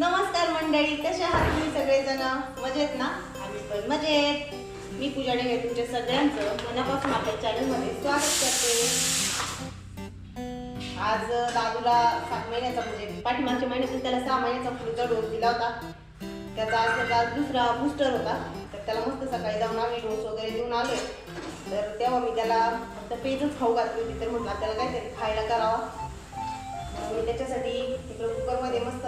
नमस्कार मंडळी कसे आहात तुम्ही सगळेजण? मजेत ना? आम्ही पण मजेत. मी पूजा डेंगे तुमच्या सगळ्यांचं मनापासून आपल्या चॅनलमध्ये स्वागत करते. आज दादूला सात महिन्याचा म्हणजे पाठीमागच्या महिन्यातून त्याला सहा महिन्याचा पुढचा डोस दिला होता. त्याचा आज त्याचा आज दुसरा बूस्टर होता. तर त्याला मस्त सकाळी जाऊन आम्ही डोस वगैरे देऊन आलो. तर तेव्हा मी त्याला फक्त पेजच खाऊ घातली होती तर म्हटलं त्याला काहीतरी खायला करावा. मी त्याच्यासाठी इकडं कुकरमध्ये मस्त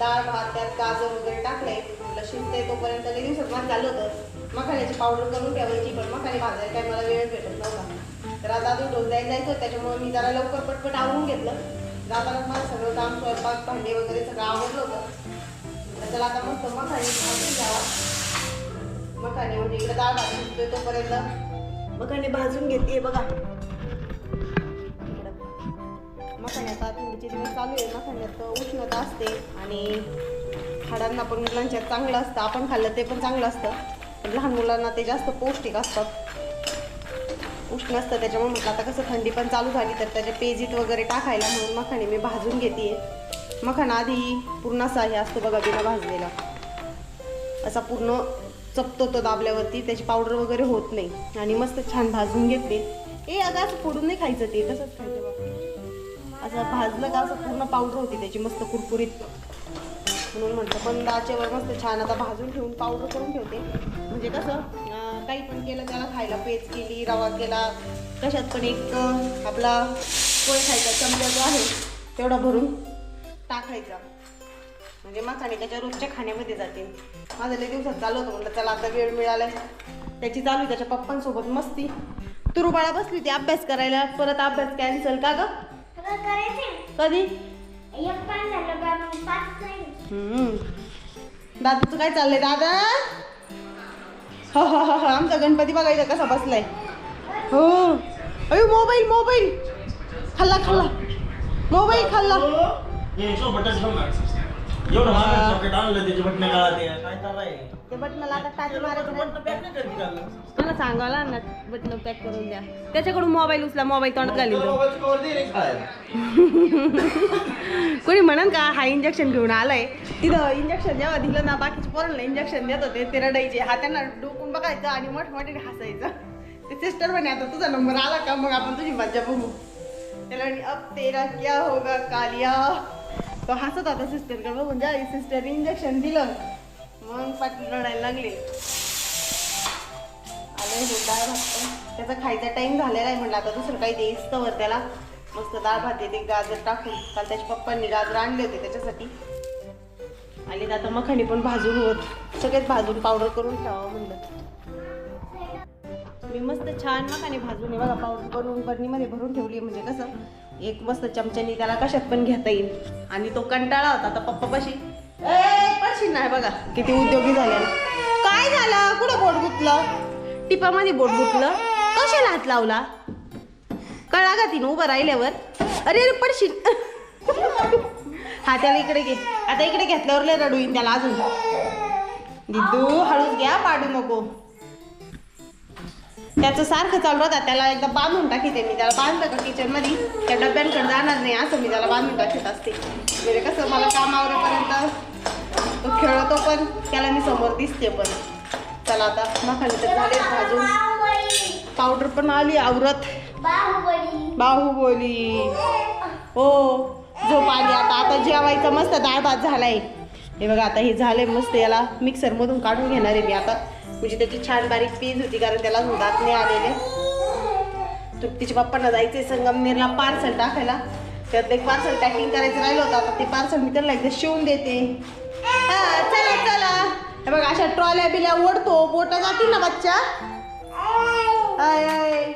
डाळ भात त्यात गाजर वगैरे टाकले म्हटलं शिजते तोपर्यंत ते दिवसात भात झालं होतं. मखाण्याची पावडर करून ठेवायची पण मखाने भाजायला काय मला वेळ भेटत नव्हता. तर आता अजून डोस द्यायला जायचं त्याच्यामुळे मी जरा लवकर पटपट आवरून घेतलं. जाताना मला सगळं काम स्वयंपाक भांडे वगैरे सगळं आवडलं होतं. त्याला आता मस्त मखाने भाजून घ्यावा. मखाने म्हणजे इकडे डाळ भात तोपर्यंत. मखाने भाजून घेते बघा. मखाण्याचा थंडीचे दिवस चालू आहे. मखाण्यात उष्णता असते आणि हाडांना पण मुलांच्या चांगलं असतं. आपण खाल्लं ते पण चांगलं असतं. लहान मुलांना ते जास्त पौष्टिक असतात उष्ण असतं त्याच्यामुळे म्हटलं आता कसं थंडी पण चालू झाली तर त्याच्या पेजीत वगैरे टाकायला म्हणून मखाने मी भाजून घेते. मखाना आधी पूर्ण असा हे असतो बघा बिना भाजलेला. असा पूर्ण चपतो तो दाबल्यावरती त्याची पावडर वगैरे होत नाही. आणि मस्त छान भाजून घेते ए अगं असं फोडून नाही खायचं ते. तसंच खायचं बघ असं भाजलं का असं पूर्ण पावडर होती त्याची मस्त कुरकुरीत. म्हणून म्हटलं पण दाचेवर मस्त छान. आता भाजून ठेवून पावडर करून ठेवते. म्हणजे कसं काही पण केलं त्याला खायला पेज केली रवा केला. कशात पण एक आपला पोहे खायचा चमचा जो आहे तेवढा भरून टाकायचा. म्हणजे मखाने त्याच्या रोजच्या खाण्यामध्ये जाते. माझं लय दिवसात चालू होतं म्हटलं चला आता वेळ मिळालाय. त्याची चालू आहे त्याच्या पप्पांसोबत मस्ती. तुरुबाळा बसली होती अभ्यास करायला. परत अभ्यास कॅन्सल का गं? कधी. दादूचं काय चाललंय दादा? हो हो हो हो. आमचा गणपती बघायचा कसा बसलाय. हो. अयो मोबाईल मोबाईल. खाल्ला खाल्ला. मोबाईल खाल्ला. एवढं महाग चॉकलेट आणलं त्याची बटणे ते काय चाललंय ते बटनाला आता टाच मारायचं नाही. बटन पॅक नाही करते का? गं? मला सांगायला ना बटन पॅक करून द्या. त्याच्याकडून मोबाईल उचला मोबाईल तोंडात घालीन. तो. मोबाईलची cover दे रे खायला. कोणी म्हणन का हा इंजेक्शन घेऊन आलाय. तिथं इंजेक्शन जेव्हा दिलं ना बाकीचे पोरांना इंजेक्शन देत होते ते रडायचे. हा त्यांना डोकून बघायचं आणि मोठमोठे हसायचं. ते सिस्टर म्हणे आता तुझा नंबर आला का? मग आपण तुझी मज्जा बघू. त्याला म्हणे, अब तेरा क्या होगा कालिया. तो हसत होता सिस्टरकडे बघून ज्या सिस्टर इंजेक्शन दिलं. मग पाठी रडायला लागले. आले हे डाळ भात. त्याचा खायचा टाईम झालेला आहे म्हटलं आता दुसरं काही देईस तर त्याला. मस्त डाळ भात येते गाजर टाकून. काल त्याच्या पप्पांनी गाजर आणले होते त्याच्यासाठी. आणि आता मखाणी पण भाजून होत. सगळेच भाजून पावडर करून ठेवावं म्हणलं. मी मस्त छान मखाने भाजून हे बघा पावडर करून बरणीमध्ये भरून ठेवली म्हणजे कसं एक मस्त चमच्यानी त्याला कशात पण घेता येईल. आणि तो कंटाळा होता आता पप्पा पाशी पडशील नाही बघा किती उद्योगी झाले. काय झालं? कुठं बोट गुतलं? टिपामध्ये बोट गुतलं? कशाला हात लावला? कळा का तिनं उभं राहिल्यावर. अरे अरे पडशील. हा त्याला इकडे घे. आता इकडे घेतल्यावर लय रडू येईन त्याला अजून. दिदू हळूच घ्या पाडू नको. त्याचं सारखं चालू राहतात त्याला एकदा बांधून टाकते मी. त्याला बांधलं का किचनमध्ये त्या डब्यांकडे जाणार नाही असं मी त्याला बांधून टाकत असते. म्हणजे कसं मला काम आवरेपर्यंत तो खेळतो पण त्याला मी समोर दिसते पण. चला आता मखाने तर झाले भाजून. पावडर पण आली आवरत. बाहुबली बाहुबली. हो झोप आली. आता आता जेवायचं मस्त डाळ भात झालाय. हे बघा आता हे झाले मस्त याला मिक्सर मधून काढून घेणार आहे मी आता. म्हणजे त्याची छान बारीक पीज होती कारण त्याला दात नाही आलेले तृप्तीच्या पप्पांना जायचे संगमनेरला पार्सल टाकायला. त्यातलं एक पार्सल पॅकिंग करायचं राहिलं होतं आता ते पार्सल मी त्यांना एकदा शिवून देते. हा चला चला. हे बघा अशा ट्रॉल्या बिल्या ओढतो बोटा जातील ना बच्चा? आय आय.